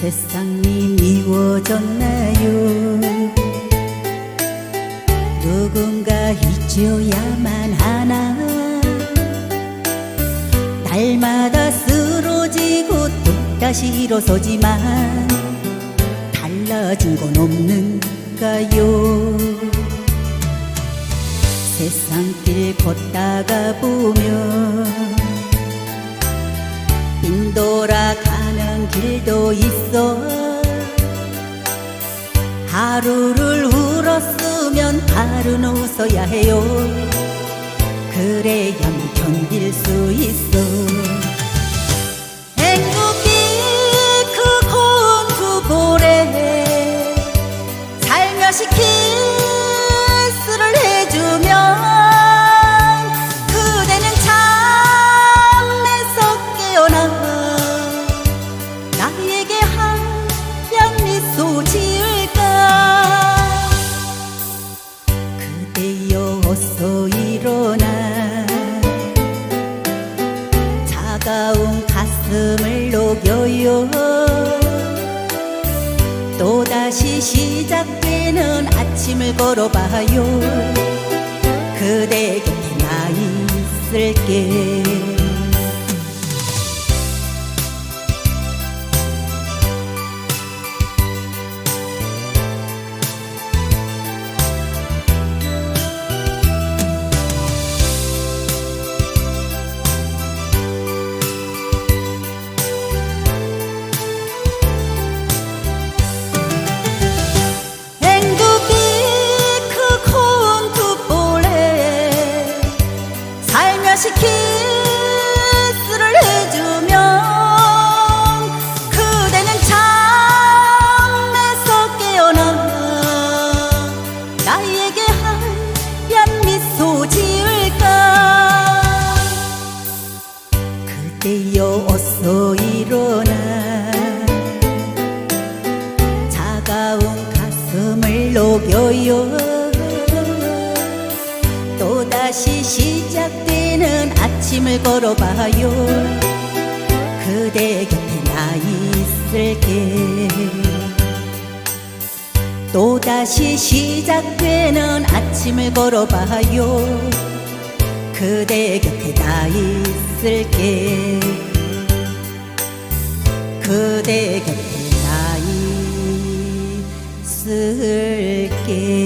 세상이 미워졌나요? 누군가 잊어야만 하나? 날마다 쓰러지고 또 다시 일어서지만 달라진 건 없는가요? 세상길 걷다가 보면 빈 돌아 길도 있어. 하루를 울었으면 하루는 웃어야 해요. 그래야만 견딜 수 있어 어서 일어나. 차가운 가슴을 녹여요. 또다시 시작되는 아침을 걸어봐요. 그대 곁에 나 있을게 녹여요 또다시 시작되는 아침을 걸어봐요. 그대 곁에 나 있을게. 또다시 시작되는 아침을 걸어봐요. 그대 곁에 나 있을게. 그대 곁에 나 있을게 que